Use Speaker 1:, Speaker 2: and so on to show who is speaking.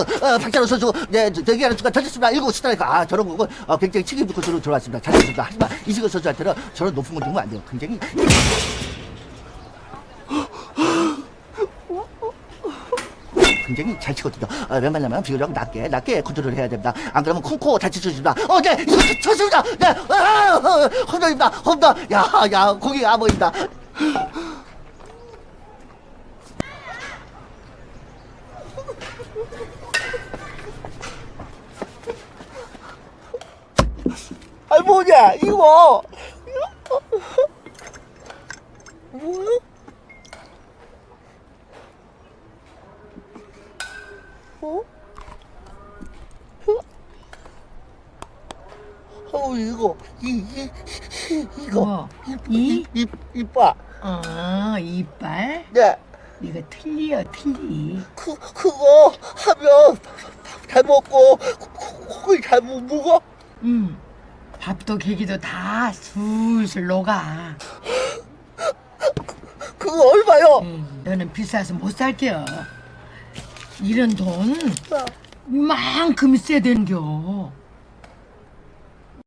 Speaker 1: 어, 박찬호 선수 네, 저- 저기하는 순간 던졌습니다. 일곱 스트라이크. 아, 저런 거고 어, 굉장히 있고 저로 들어왔습니다. 잘 쳤습니다. 하지만 이승현 선수한테는 저런 높은 건 주면 안 돼요. 굉장히 굉장히 잘 치거든요. 어, 웬만하면 비교적 낮게, 낮게 컨트롤 해야 됩니다. 안 그러면 콩코 다칠 수 있습니다. 어, 네, 이거 쳤- 쳤습니다. 네, 아, 어, 홈런입니다. 홈런. 야, 야, 공이 안 보인다. 아, 뭐냐, 이거. 뭐야? 어? 어, 이거, 이, 이, 이, 이거.
Speaker 2: 뭐?
Speaker 1: 이,
Speaker 2: 이?
Speaker 1: 이, 이빠.
Speaker 2: 어, 이빨?
Speaker 1: 네.
Speaker 2: 이거 틀려, 틀리.
Speaker 1: 그, 그거 하면 잘 먹고, 코를 잘못 먹어?
Speaker 2: 음, 밥도 계기도 다 술술 녹아.
Speaker 1: 그거 얼마요?
Speaker 2: 음, 너는 비싸서 못 살게요. 이런 돈 이만큼 있어야 되는겨.